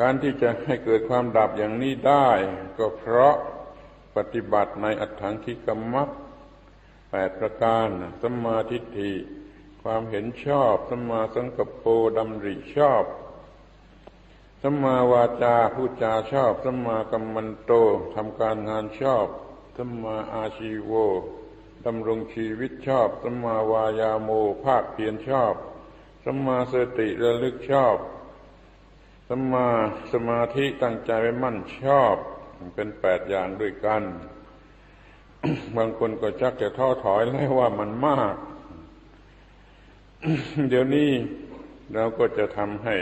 การที่จะให้เกิดความดับอย่างนี้ได้ ก็เพราะปฏิบัติในอัตถังคิกรมักแปดประการสัมมาทิฏฐิความเห็นชอบสัมมาสังกัปโปดำริชอบสัมมาวาจาพูจาชอบสัมมากัมมันโตทำการงานชอบสัมมาอาชีโวดำรงชีวิตชอบสัมมาวายาโมภาคเพียรชอบสัมมาสติระลึกชอบ สัมมาสมาธิตั้งใจไว้มั่นชอบเป็นแปดอย่างด้วยกัน บางคนก็ชักจะท้อถอยแล้วว่ามันมาก เดี๋ยวนี้เราก็จะทำให้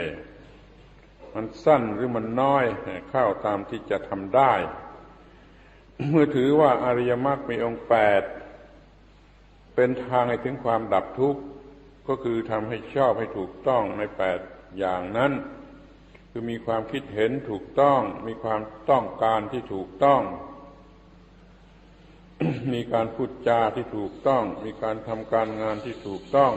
มันสั้นหรือมันน้อยเข้าตามที่จะทำได้ เมื่อถือว่าอริยมรรคมีองค์แปดเป็นทางให้ถึงความดับทุกข์ก็คือทำให้ชอบให้ถูกต้องในแปดอย่างนั้น คือมีความคิดเห็นถูกต้อง มีความต้องการที่ถูกต้อง มีการพูดจาที่ถูกต้อง มีการทำการงานที่ถูกต้อง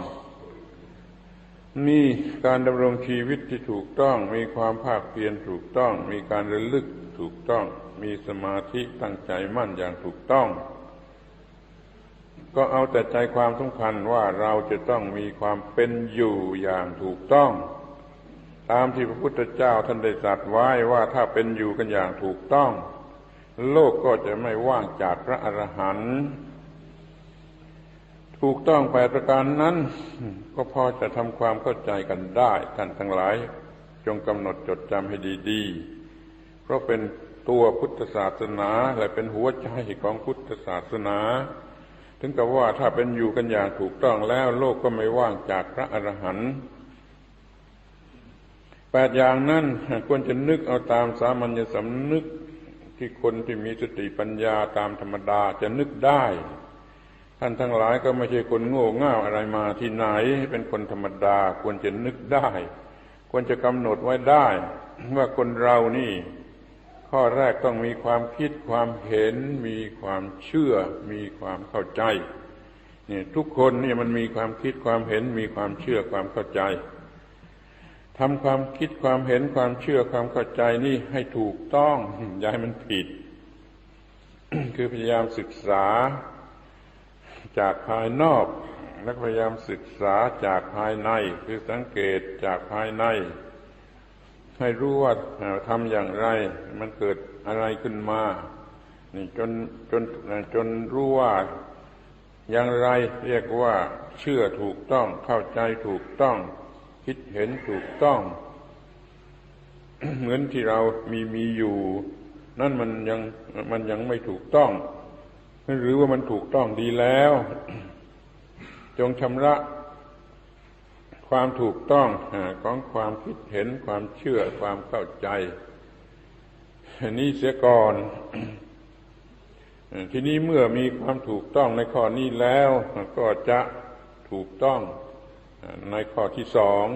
มีการดำรงชีวิตที่ถูกต้อง มีความภาคเพียรถูกต้อง มีการระลึกถูกต้อง มีสมาธิตั้งใจมั่นอย่างถูกต้อง ก็เอาแต่ใจความสำคัญว่าเราจะต้องมีความเป็นอยู่อย่างถูกต้อง ตามที่พระพุทธเจ้าท่านได้ตรัสไว้ว่าถ้าเป็นอยู่กันอย่างถูกต้อง โลกก็จะไม่ว่างจากพระอรหันต์ถูกต้องแปดประการนั้น ก็พอจะทำความเข้าใจกันได้ท่านทั้งหลายจงกำหนดจดจำให้ดีๆ เพราะเป็นตัวพุทธศาสนาและเป็นหัวใจของพุทธศาสนา ถึงกับว่าถ้าเป็นอยู่กันอย่างถูกต้องแล้ว โลกก็ไม่ว่างจากพระอรหันต์ แปดอย่างนั้นควรจะนึกเอาตามสามัญสำนึกที่คนที่มีสติปัญญาตามธรรมดาจะนึกได้ ท่านทั้งหลายก็ไม่ใช่คนโง่เง่าอะไรมาที่ไหนเป็นคนธรรมดาควรจะนึกได้ ควรจะกำหนดไว้ได้ ว่าคนเรานี่ ข้อแรกต้องมีความคิดความเห็น มีความเชื่อ มีความเข้าใจนี่ทุกคนนี่มันมีความคิดความเห็นมีความเชื่อความเข้าใจ ทำความคิดความเห็นความเชื่อความเข้าใจนี่ให้ถูกต้องอย่าให้มันผิด คือพยายามศึกษาจากภายนอกและพยายามศึกษาจากภายใน คือสังเกตจากภายใน ให้รู้ว่าทำอย่างไร มันเกิดอะไรขึ้นมานี่จนจนจนรู้ว่าอย่างไรเรียกว่าเชื่อถูกต้องเข้าใจถูกต้อง คิดเห็นถูกต้อง เหมือนที่เรามีมีอยู่ นั่นมันยังมันยังไม่ถูกต้อง หรือว่ามันถูกต้องดีแล้ว จงชำระความถูกต้องของความคิดเห็นความเชื่อความเข้าใจนี้เสียก่อน ทีนี้เมื่อมีความถูกต้องในข้อนี้แล้ว ก็จะถูกต้อง ในข้อที่สอง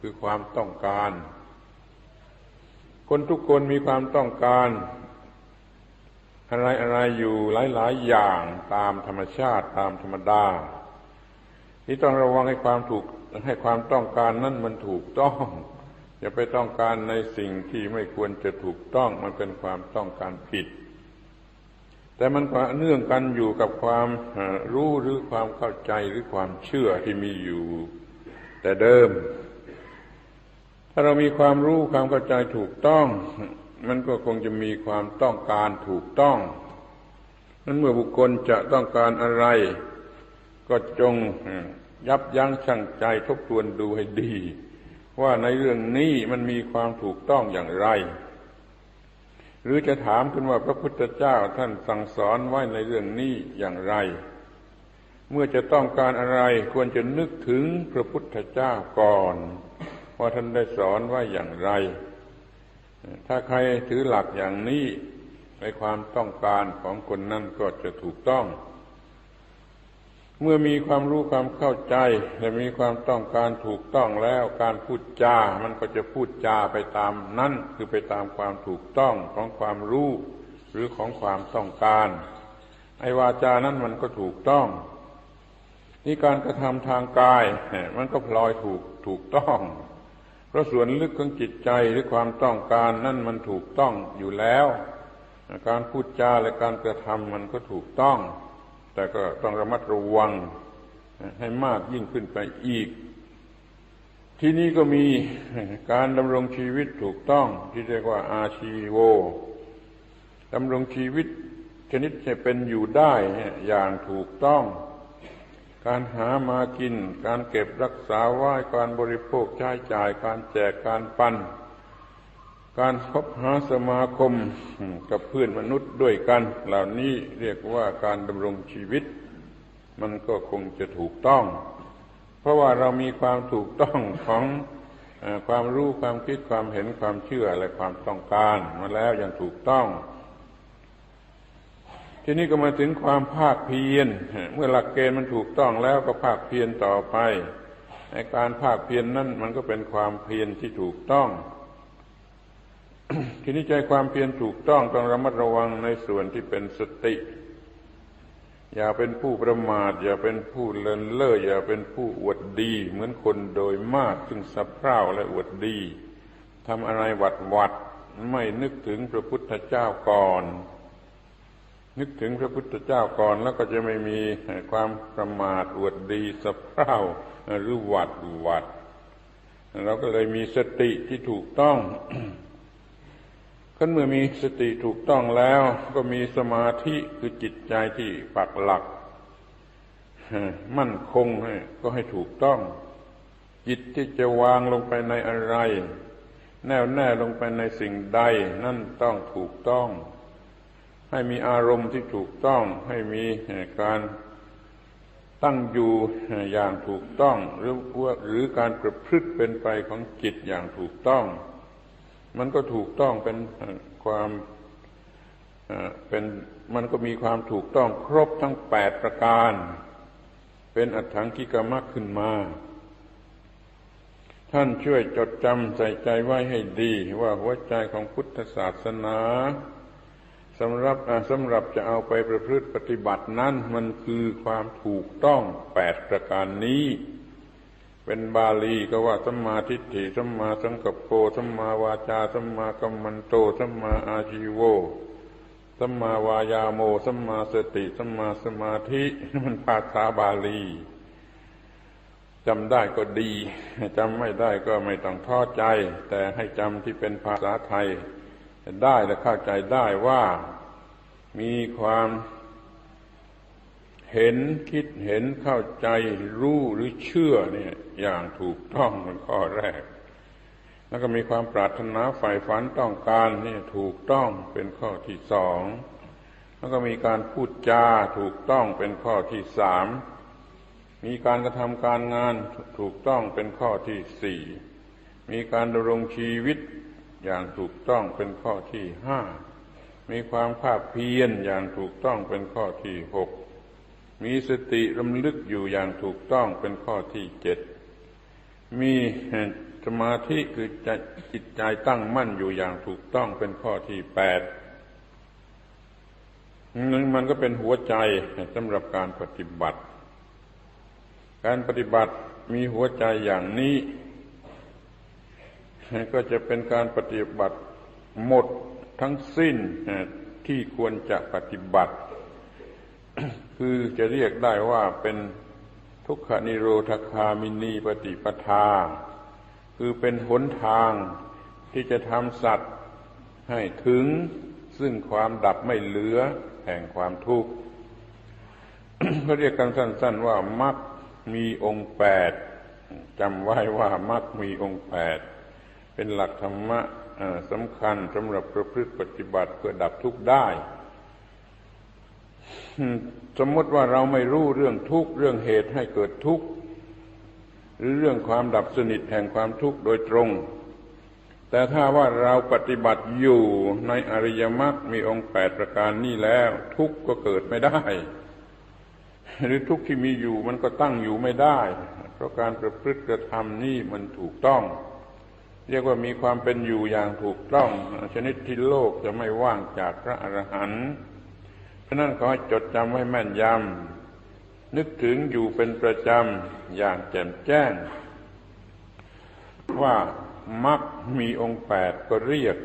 คือความต้องการ คนทุกคนมีความต้องการ อะไรอะไรอยู่หลาย ๆ อย่างตามธรรมชาติตามธรรมดา ที่ต้องระวังให้ความถูกให้ความต้องการนั้นมันถูกต้องอย่าไปต้องการในสิ่งที่ไม่ควรจะถูกต้องมันเป็นความต้องการผิด แต่มันก็เนื่องกันอยู่กับความรู้หรือความเข้าใจหรือความเชื่อที่มีอยู่ แต่เดิม ถ้าเรามีความรู้ความเข้าใจถูกต้อง มันก็คงจะมีความต้องการถูกต้องนั้นเมื่อบุคคลจะต้องการอะไร ก็จงยับยั้งชั่งใจทบทวนดูให้ดี ว่าในเรื่องนี้มันมีความถูกต้องอย่างไร หรือจะถามขึ้นว่าพระพุทธเจ้าท่านสั่งสอนไว้ในเรื่องนี้อย่างไร เมื่อจะต้องการอะไรควรจะนึกถึงพระพุทธเจ้าก่อนว่าท่านได้สอนไว้อย่างไร ถ้าใครถือหลักอย่างนี้ในความต้องการของคนนั้นก็จะถูกต้อง เมื่อมีความรู้ความเข้าใจ และมีความต้องการถูกต้องแล้วการพูดจา มันก็จะพูดจาไปตามนั้นคือไปตามความถูกต้องของความรู้หรือของความต้องการ ไอ้วาจานั้นมันก็ถูกต้องนี่การกระทำทางกายมันก็พลอยถูกถูกต้อง เพราะส่วนลึกของจิตใจหรือความต้องการนั่นมันถูกต้องอยู่แล้ว การพูดจาและการกระทำมันก็ถูกต้อง แต่ก็ต้องระมัดระวังให้มากยิ่งขึ้นไปอีก ที่นี่ก็มีการดำรงชีวิตถูกต้องที่เรียกว่าอาชีโวดำรงชีวิตชนิดจะเป็นอยู่ได้อย่างถูกต้อง การหามากิน การเก็บรักษาไว้การบริโภคใช้จ่าย การแจกการปัน การคบหาสมาคมกับเพื่อนมนุษย์ด้วยกัน เหล่านี้เรียกว่าการดำรงชีวิต มันก็คงจะถูกต้อง เพราะว่าเรามีความถูกต้องของความรู้ความคิดความเห็นความเชื่อและความต้องการมาแล้วอย่างถูกต้อง ทีนี้ก็มาถึงความภาคเพียรเมื่อหลักเกณฑ์มันถูกต้องแล้วก็ภาคเพียรต่อไปในการภาคเพียรนนั้นมันก็เป็นความเพียรที่ถูกต้อง ทีนี้ใจความเพียรถูกต้องต้องระมัดระวังในส่วนที่เป็นสติ อย่าเป็นผู้ประมาท อย่าเป็นผู้เลินเล่ออย่าเป็นผู้อวดดี เหมือนคนโดยมากซึ่งสับเพร่าและอวดดีทำอะไรหวัดหวัดไม่นึกถึงพระพุทธเจ้าก่อน นึกถึงพระพุทธเจ้าก่อนแล้วก็จะไม่มีความประมาทอวดดีสะเพร่าหรือหวัดหวัด เราก็เลยมีสติที่ถูกต้อง ขั้นเมื่อมีสติถูกต้องแล้วก็มีสมาธิคือจิตใจที่ปักหลัก มั่นคงก็ให้ถูกต้อง จิตที่จะวางลงไปในอะไร แน่วแน่ลงไปในสิ่งใด นั่นต้องถูกต้อง ให้มีอารมณ์ที่ถูกต้อง ให้มีการตั้งอยู่อย่างถูกต้อง หรือว่าหรือการประพฤติเป็นไปของจิตอย่างถูกต้อง มันก็ถูกต้องเป็นความเป็นมันก็มีความถูกต้องครบทั้งแปดประการ เป็นอัตถังกิกามักขึ้นมา ท่านช่วยจดจำใส่ใจไว้ให้ดี ว่าหัวใจของพุทธศาสนาสำหรับสำหรับจะเอาไปประพฤติปฏิบัตินั้นมันคือความถูกต้องแปดประการนี้ เป็นบาลีก็ว่าสัมมาทิฏฐิสัมมาสังกัปโปสัมมาวาจาสัมมากัมมันโตสัมมาอาชีโวสัมมาวายาโมสัมมาสติสัมมาสมาธิมันภาษาบาลีจำได้ก็ดีจำไม่ได้ก็ไม่ต้องท้อใจ แต่ให้จำที่เป็นภาษาไทย ได้และเข้าใจได้ว่ามีความ เห็นคิดเห็นเข้าใจรู้หรือเชื่อเนี่ยอย่างถูกต้องเป็นข้อแรก แล้วก็มีความปรารถนาใฝ่ฝันต้องการเนี่ยถูกต้องเป็นข้อที่สองแล้วก็มีการพูดจาถูกต้องเป็นข้อที่สามมีการกระทำการงานถูกต้องเป็นข้อที่สี่มีการดำรงชีวิตอย่างถูกต้องเป็นข้อที่ห้ามีความภาคเพียรอย่างถูกต้องเป็นข้อที่หก มีสติรำลึกอยู่อย่างถูกต้องเป็นข้อที่เจ็ด มีสมาธิคือจจิตใจตั้งมั่นอยู่อย่างถูกต้องเป็นข้อที่แปดนั้นมันก็เป็นหัวใจสำหรับการปฏิบัติ การปฏิบัติมีหัวใจอย่างนี้ ก็จะเป็นการปฏิบัติหมดทั้งสิ้นที่ควรจะปฏิบัติ คือจะเรียกได้ว่าเป็นทุกขนิโรธคามินีปฏิปทา คือเป็นหนทางที่จะทำสัตว์ให้ถึงซึ่งความดับไม่เหลือแห่งความทุกข์เขาเรียกกันสั้น ๆ ว่ามักมีองค์แปดจำไว้ว่ามักมีองค์แปดเป็นหลักธรรมะสำคัญสำหรับประพฤติปฏิบัติเพื่อดับทุกข์ได้ สมมติว่าเราไม่รู้เรื่องทุกข์เรื่องเหตุให้เกิดทุกข์หรือเรื่องความดับสนิทแห่งความทุกข์โดยตรง แต่ถ้าว่าเราปฏิบัติอยู่ในอริยมรรคมีองค์แปดประการนี้แล้ว ทุกข์ก็เกิดไม่ได้ หรือทุกข์ที่มีอยู่มันก็ตั้งอยู่ไม่ได้ เพราะการประพฤติกระทำนี่มันถูกต้อง เรียกว่ามีความเป็นอยู่อย่างถูกต้อง ชนิดที่โลกจะไม่ว่างจากพระอรหันต์ ฉะนั้นขอให้จดจำไว้แม่นยำนึกถึงอยู่เป็นประจำอย่างแจ่มแจ้ง ว่ามักมีองค์แปดก็เรียก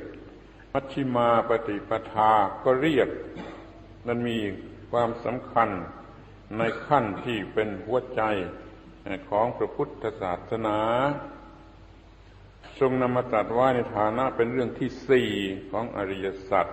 มัชชิมาปฏิปทาก็เรียกมันมีความสำคัญในขั้นที่เป็นหัวใจของพระพุทธศาสนา ทรงนำมาตรัสไว้ในฐานะเป็นเรื่องที่สี่ของอริยสัจ